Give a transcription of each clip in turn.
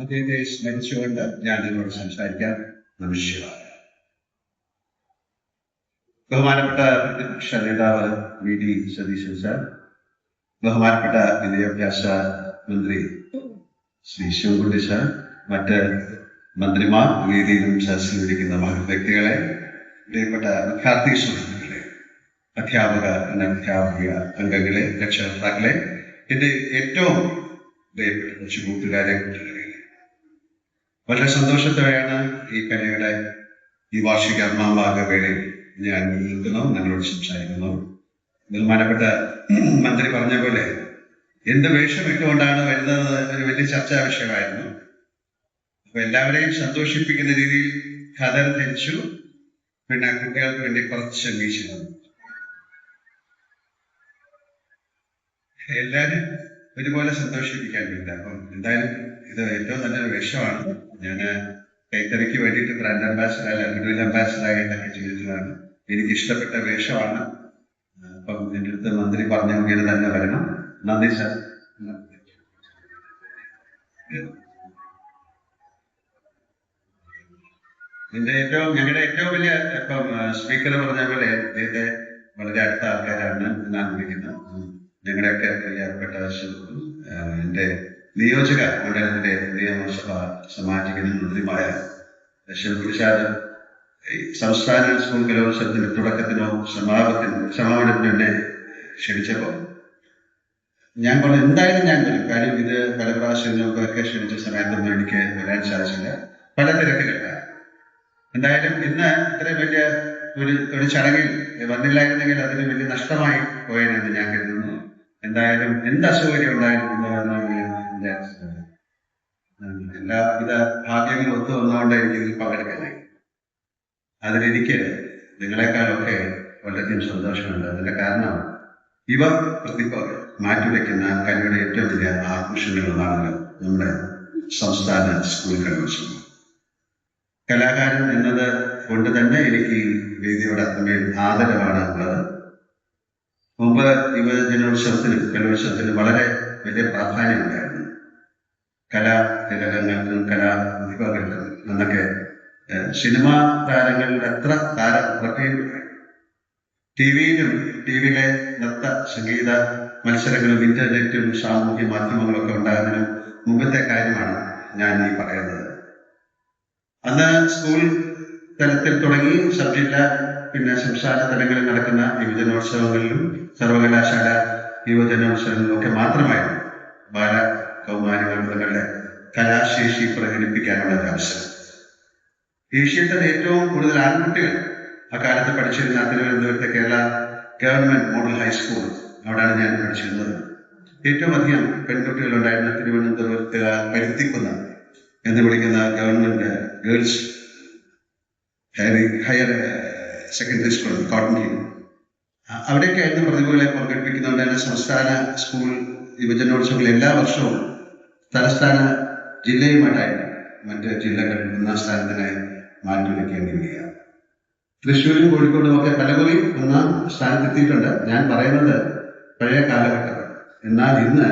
അദ്ദേഹത്തെ സ്മരിച്ചുകൊണ്ട് ഞാൻ നിങ്ങളോട് സംസാരിക്കാൻ നമസ്കാരം ബഹുമാനപ്പെട്ട പ്രതിപക്ഷ നേതാവ് വി. ഡി. സതീശൻ സാർ ബഹുമാനപ്പെട്ട വിദ്യാഭ്യാസ മന്ത്രി ശ്രീ ശിവകുട്ടി സാർ മറ്റ് മന്ത്രിമാർ വേദിയിലും സദസ്സിലിരിക്കുന്ന വ്യക്തികളെ പ്രിയപ്പെട്ട വിദ്യാർത്ഥി സുഹൃത്തുക്കളെ അധ്യാപക അനധ്യാപക അംഗങ്ങളെ രക്ഷകർത്താക്കളെ എന്റെ ഏറ്റവും പ്രിയപ്പെട്ട കൂട്ടുകാരെ കുട്ടികളെ വളരെ സന്തോഷത്തോടെയാണ് ഈ കലയുടെ ഈ വാർഷിക മാമാക വേളയിൽ ഞാൻ നിൽക്കുന്നു നിങ്ങളോട് സംസാരിക്കുന്നു. ബഹുമാനപ്പെട്ട മന്ത്രി പറഞ്ഞ പോലെ എന്ത് വേഷം ഇട്ടുകൊണ്ടാണ് വരുന്നത് ഒരു വലിയ ചർച്ചാ വിഷയമായിരുന്നു. അപ്പൊ എല്ലാവരെയും സന്തോഷിപ്പിക്കുന്ന രീതിയിൽ ഖദർ ധരിച്ചു പിന്നെ കുട്ടികൾക്ക് വേണ്ടി കുറച്ച് വന്നു എല്ലാരും ഒരുപോലെ സന്തോഷിപ്പിക്കാൻ വേണ്ടി. അപ്പം എന്തായാലും ഇത് ഏറ്റവും നല്ലൊരു വേഷമാണ് ഞാൻ കൈത്തറിക്ക് വേണ്ടിയിട്ട് ബ്രാൻഡ് അംബാസഡർ അല്ല ഗുഡ്വിൽ അംബാസഡർ ആയിട്ടൊക്കെ ചെയ്തിട്ടുള്ളതാണ്. എനിക്ക് ഇഷ്ടപ്പെട്ട വേഷമാണ്. അപ്പം എന്റെ അടുത്ത് മന്ത്രി പറഞ്ഞ ഇങ്ങനെ തന്നെ വരണം. നന്ദി സാർ. എന്റെ ഏറ്റവും ഞങ്ങളുടെ ഏറ്റവും വലിയ ഇപ്പം സ്പീക്കർ പറഞ്ഞ പോലെ അദ്ദേഹത്തെ വളരെ അടുത്ത ആൾക്കാരാണ് ഞാൻ വിളിക്കുന്നത് ഞങ്ങളുടെയൊക്കെ സുഹൃത്തും ആഹ് എന്റെ നിയോജക മണ്ഡലത്തിലെ നിയമസഭ സമാജിക്കുന്ന മന്ത്രിയുമായ ശിവപ്രസാദ് സംസ്ഥാന സ്കൂൾ കലോത്സവത്തിന്റെ തുടക്കത്തിനോ സമാപനത്തിനോ സമാപനത്തിനോ എന്നെ ക്ഷണിച്ചപ്പോൾ ഞാൻ പറഞ്ഞു എന്തായാലും ഞാൻ വരും. കാര്യം ഇത് പല പ്രാവശ്യം നമുക്കൊക്കെ ക്ഷണിച്ച സമയത്തൊന്നും എനിക്ക് വരാൻ സാധിച്ചില്ല. പല തിരക്കുകളിലാണ്. എന്തായാലും ഇന്ന് ഇത്രയും വലിയ ഒരു ഒരു ചടങ്ങിൽ വന്നില്ലായിരുന്നെങ്കിൽ അതിന് വലിയ നഷ്ടമായി പോയെന്ന് ഞാൻ കരുതുന്നു. എന്തായാലും എന്ത് അസൗകര്യം ഉണ്ടായിരുന്നു വിചാരിച്ചത് എല്ലാവിധ ഭാഗ്യങ്ങളും ഒത്തു വന്നുകൊണ്ട് എനിക്ക് ഇതിൽ പങ്കെടുക്കാനായി. അതിലെനിക്ക് നിങ്ങളെക്കാളൊക്കെ വളരെയധികം സന്തോഷമുണ്ട്. അതിന്റെ കാരണം ഇവ പ്രതിഭ മാറ്റിവെക്കുന്ന കലയുടെ ഏറ്റവും വലിയ ആഘോഷങ്ങളിലൊന്നാണല്ലോ നമ്മുടെ സംസ്ഥാന സ്കൂൾ കലോത്സവം. കലാകാരൻ എന്നത് കൊണ്ട് തന്നെ എനിക്ക് ഈ വേദിയോട് അത്രമേൽ ആദരവാണ് ഉള്ളത്. മുമ്പ് യുവജനോത്സവത്തിനും കലോത്സവത്തിനും വളരെ വലിയ പ്രാധാന്യമുണ്ടായിരുന്നു. കലാ തിലകങ്ങൾക്കും കലാ പ്രതിഭകൾക്കും എന്നൊക്കെ സിനിമാ താരങ്ങളുടെ എത്ര താര പ്രഭയുണ്ടായിരുന്നു ടി വിയിലും ടി വിയിലെ നൃത്ത സംഗീത മത്സരങ്ങളും ഇന്റർനെറ്റും സാമൂഹ്യ മാധ്യമങ്ങളൊക്കെ ഉണ്ടാകുന്നതിന് മുമ്പത്തെ കാര്യമാണ് ഞാൻ ഈ പറയുന്നത്. അന്ന് സ്കൂൾ തലത്തിൽ തുടങ്ങി സബ് ജില്ല പിന്നെ സംസ്ഥാന തലങ്ങളിൽ നടക്കുന്ന യുവജനോത്സവങ്ങളിലും സർവകലാശാല യുവജനോത്സവങ്ങളിലും ഒക്കെ മാത്രമായിരുന്നു. ബാല കൗമാര വനിതകളുടെ കലാശേഷി പ്രകടിപ്പിക്കാനുള്ള ഒരു അവസരം. ഏഷ്യയിൽ തന്നെ ഏറ്റവും കൂടുതൽ ആൺകുട്ടികൾ അക്കാലത്ത് പഠിച്ചിരുന്ന തിരുവനന്തപുരത്തെ കേരള ഗവൺമെന്റ് മോഡൽ ഹൈസ്കൂൾ അവിടെയാണ് ഞാൻ പഠിച്ചിരുന്നത്. ഏറ്റവും അധികം പെൺകുട്ടികൾ ഉണ്ടായിരുന്ന തിരുവനന്തപുരത്ത് പരുത്തിക്കുന്ന എന്ന് വിളിക്കുന്ന government girls higher secondary school cotton hill അവിടെയൊക്കെയായിരുന്നു പ്രതിഭകളെ പങ്കെടുപ്പിക്കുന്നുണ്ടായിരുന്ന സംസ്ഥാന സ്കൂൾ യുവജനോത്സവങ്ങൾ എല്ലാ വർഷവും തലസ്ഥാന ജില്ലയുമായിട്ടായിരുന്നു മറ്റ് ജില്ലകൾ ഒന്നാം സ്ഥാനത്തിനായി മാറ്റി വയ്ക്കേണ്ടി വരിക തൃശ്ശൂരും കോഴിക്കോടും ഒക്കെ പലകുറി ഒന്നാം സ്ഥാനത്തെത്തിയിട്ടുണ്ട്. ഞാൻ പറയുന്നത് പഴയ കാലഘട്ടം എന്നാൽ ഇന്ന്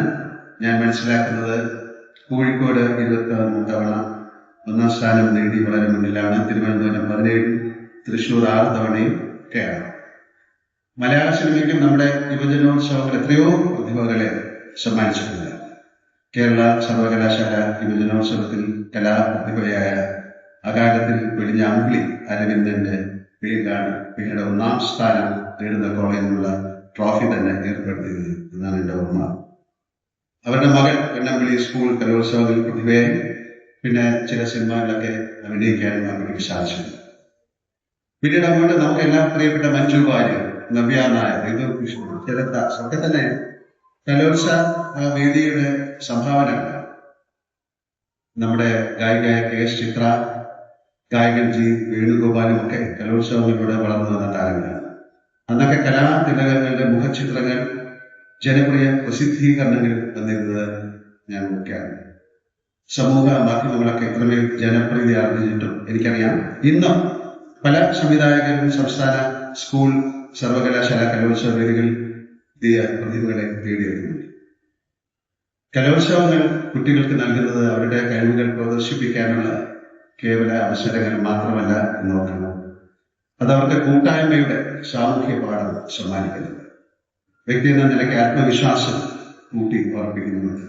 ഞാൻ മനസ്സിലാക്കുന്നത് കോഴിക്കോട് ഇരുപത്തി ഒന്ന് തവണ ഒന്നാം സ്ഥാനം നേടി വളരെ മുന്നിലാണ്. തിരുവനന്തപുരം പതിനേഴും തൃശ്ശൂർ ആറ് തവണയും ഒക്കെയാണ്. മലയാള സിനിമയ്ക്കും നമ്മുടെ യുവജനോത്സവങ്ങൾ എത്രയോ പ്രതിഭകളെ സമ്മാനിച്ചിട്ടുണ്ട്. കേരള സർവകലാശാല യുവജനോത്സവത്തിൽ കലാപ്രതിഭയായ അകാലത്തിൽ വെളിഞ്ഞ അമ്പിളി അരവിന്ദന്റെ പേരിലാണ് പിന്നീട് ഒന്നാം സ്ഥാനം നേടുന്ന കോളേജിനുള്ള ട്രോഫി തന്നെ ഏർപ്പെടുത്തിയത് എന്നാണ് എന്റെ ഓർമ്മ. അവരുടെ മകൻ വെണ്ണമ്പിളി സ്കൂൾ കലോത്സവത്തിൽ പ്രതിഭയായി. പിന്നെ ചില സിനിമകളിലൊക്കെ അഭിനയിക്കാനും അമ്പിളിക്ക് സാധിച്ചു പിന്നീട് അങ്ങോട്ട് നമുക്ക് പ്രിയപ്പെട്ട മഞ്ജു വാര്യർ നവ്യ നായർ ഇത് ചിരത്താസ് ഒക്കെ തന്നെ കലോത്സവ ആ വേദിയുടെ സംഭാവന. നമ്മുടെ ഗായികയായ കെ എസ് ചിത്ര ഗായകൻ ജി വേണുഗോപാലും ഒക്കെ കലോത്സവങ്ങളിലൂടെ വളർന്നു വന്ന താരങ്ങളാണ്. അന്നൊക്കെ കലാതിലകങ്ങളുടെ മുഖചിത്രങ്ങൾ ജനപ്രിയ പ്രസിദ്ധീകരണങ്ങൾ വന്നിരുന്നത് ഞാൻ നോക്കിയാണ് സമൂഹ മാധ്യമങ്ങളൊക്കെ ഇത്രമേൽ ജനപ്രീതി ആർജിച്ചിട്ടും എനിക്കറിയാം. ഇന്നും പല സംവിധായകരും സംസ്ഥാന സ്കൂൾ സർവകലാശാല കലോത്സവ വേദികൾ പുതിയ പ്രതിഭകളെ തേടിയെത്തുന്നുണ്ട് കലോത്സവങ്ങൾ കുട്ടികൾക്ക് നൽകുന്നത് അവരുടെ കഴിവുകൾ പ്രദർശിപ്പിക്കാനുള്ള കേവല അവസരങ്ങൾ മാത്രമല്ല എന്ന് ഓർക്കണം അത് അവർക്ക് കൂട്ടായ്മയുടെ സാമൂഹ്യ പാഠം സമ്മാനിക്കുന്നുണ്ട്. വ്യക്തി എന്ന നിലയ്ക്ക് ആത്മവിശ്വാസം കൂട്ടി ഉറപ്പിക്കുന്നുണ്ട്.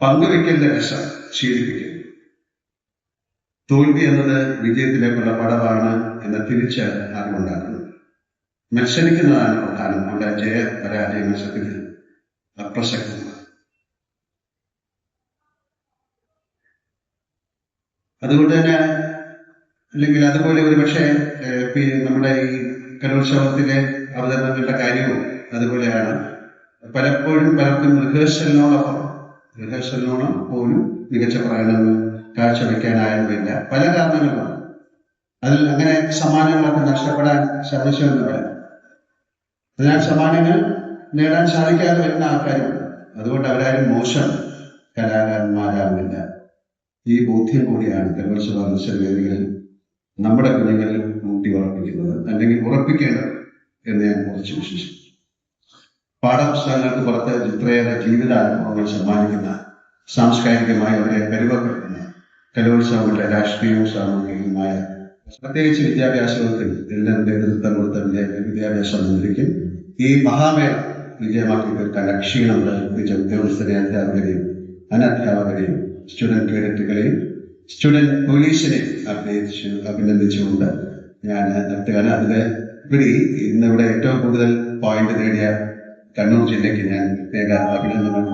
പങ്കുവെക്കലിന്റെ രസം ശീലിപ്പിക്കുന്നു. തോൽവി എന്നത് വിജയത്തിലേക്കുള്ള പടവാണ് എന്ന തിരിച്ച് അറിവുണ്ടാക്കുന്നു മത്സരിക്കുന്നതാണ് പ്രധാനം. അവിടെ ജയ പരാജയ മത്സരത്തിൽ അപ്രസക്തമാണ് അതുകൊണ്ട് തന്നെ അല്ലെങ്കിൽ അതുപോലെ ഒരു പക്ഷേ നമ്മുടെ ഈ കലോത്സവത്തിലെ അവതരണങ്ങളുടെ കാര്യവും അതുപോലെയാണ്. പലപ്പോഴും പലർക്കും റിഹേഴ്സലിനോടൊപ്പം റിഹേഴ്സലിനോളം പോലും മികച്ച പ്രകടനം കാഴ്ചവെക്കാനായിരുന്നില്ല. പല കാരണങ്ങളുമാണ് അതിൽ അങ്ങനെ സമ്മാനങ്ങളൊക്കെ നഷ്ടപ്പെടാൻ സാധിച്ചുവെന്നില്ല അതിനാൽ സമ്മാനങ്ങൾ നേടാൻ സാധിക്കാതെ വരുന്ന ആൾക്കാരുണ്ട്. അതുകൊണ്ട് അവരാരും മോശം കലാകാരന്മാരാകുന്നില്ല ഈ ബോധ്യം കൂടിയാണ് കലോത്സവ മത്സരവേദികളിൽ നമ്മുടെ കുഞ്ഞുങ്ങളിൽ ഊട്ടി ഉറപ്പിക്കുന്നത്. അല്ലെങ്കിൽ ഉറപ്പിക്കേണ്ടത് എന്ന് ഞാൻ കുറച്ച് വിശ്വസിക്കുന്നു. പാഠപുസ്തകങ്ങൾക്ക് പുറത്ത് ഇത്രയേറെ ജീവിതാനുഭവങ്ങൾ സമ്മാനിക്കുന്ന സാംസ്കാരികമായി അവരെ കരുവപ്പെടുത്തുന്ന കലോത്സവങ്ങളുടെ രാഷ്ട്രീയവും സാമൂഹികവുമായ പ്രത്യേകിച്ച് വിദ്യാഭ്യാസ വകുപ്പിൽ ഇതിന്റെ നേതൃത്വം കൊടുത്ത വിദ്യാ- വിദ്യാഭ്യാസ മന്ത്രിക്കും ഈ മഹാമേള വിജയമാക്കി തീർക്കാൻ ക്ഷീണം പ്രകടിപ്പിച്ച ഉദ്യോഗസ്ഥരെ അധ്യാപകരെയും അനധ്യാപകരെയും സ്റ്റുഡന്റ് കേഡറ്റുകളെയും സ്റ്റുഡന്റ് പോലീസിനെയും അഭിനയിച്ചു അഭിനന്ദിച്ചുകൊണ്ട് ഞാൻ നിർത്തുകയാണ് അതിന് ഉപരി ഇന്നിവിടെ ഏറ്റവും കൂടുതൽ പോയിന്റ് നേടിയ കണ്ണൂർ ജില്ലയ്ക്ക് ഞാൻ പ്രത്യേക അഭിനന്ദനം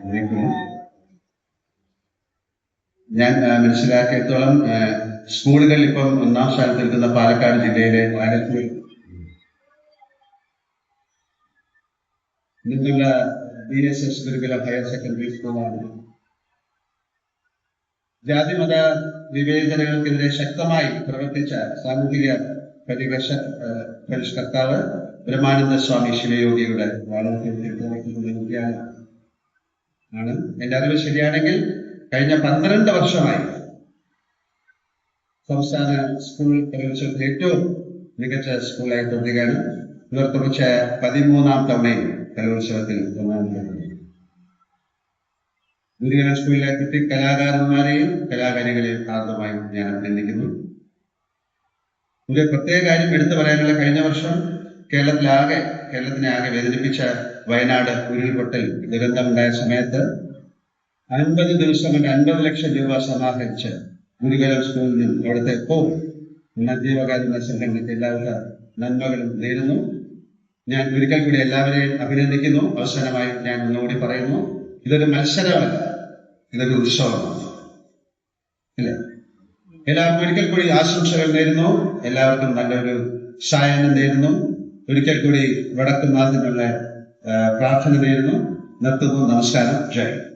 അറിയിക്കുന്നു. ഞാൻ മനസ്സിലാക്കിയത്തോളം സ്കൂളുകൾ ഇപ്പം ഒന്നാം സ്ഥാനത്ത് നിൽക്കുന്ന പാലക്കാട് ജില്ലയിലെ ആലത്തൂർ നിന്നുള്ള B S S Gurukulam higher secondary സ്കൂളാണ് ജാതിമത വിവേചനങ്ങൾക്കെതിരെ ശക്തമായി പ്രവർത്തിച്ച സാമൂഹിക പരിവേഷ പരിഷ്കർത്താവ് ബ്രഹ്മാനന്ദ സ്വാമി ശിവയോഗിയുടെ വളർത്തിയാണ് ആണ്. എന്റെ അറിവ് ശരിയാണെങ്കിൽ കഴിഞ്ഞ പന്ത്രണ്ട് വർഷമായി സംസ്ഥാന സ്കൂൾ കലോത്സവത്തിൽ ഏറ്റവും മികച്ച സ്കൂളായി തുടരുകയാണ്. ഇവർ തുടർച്ച പതിമൂന്നാം തവണയും കലോത്സവത്തിൽ ഒന്നാമതെത്തുന്നു ഗുരുകുല സ്കൂളിലെ കുട്ടി കലാകാരന്മാരെയും കലാകാരികളെയും ഹാർദമായും ഞാൻ അഭിനന്ദിക്കുന്നു. ഒരു പ്രത്യേക കാര്യം എടുത്തു പറയാനുള്ള കഴിഞ്ഞ വർഷം കേരളത്തിലാകെ കേരളത്തിനെ ആകെ വേദനിപ്പിച്ച വയനാട് ഉരുൾപൊട്ടൽ ദുരന്തമുണ്ടായ സമയത്ത് അൻപത് ദിവസം കൊണ്ട് അൻപത് ലക്ഷം രൂപ സമാഹരിച്ച് ഗുരുകുലം സ്കൂളിൽ നിന്നും അവിടുത്തെ ഇപ്പോൾ നജീവകാരുണ്യ സംഘടനയ്ക്ക് എല്ലാവിധ നന്മകളും നേരുന്നു. ഞാൻ ഒരിക്കൽ കൂടി എല്ലാവരെയും അഭിനന്ദിക്കുന്നു. അവസാനമായി ഞാൻ ഒന്നുകൂടി പറയുന്നു. ഇതൊരു മത്സരമല്ല. ഇതൊരു ഉത്സവമാണ്. ഇല്ല? എല്ലാവർക്കും ഒരിക്കൽ കൂടി ആശംസകൾ നേരുന്നു. എല്ലാവർക്കും നല്ലൊരു സായനം നേരുന്നു. ഒരിക്കൽ കൂടി വടക്കുന്നാഥിനുള്ള പ്രാർത്ഥന നേരുന്നു. നിർത്തുന്നു. നമസ്കാരം. ജയ്.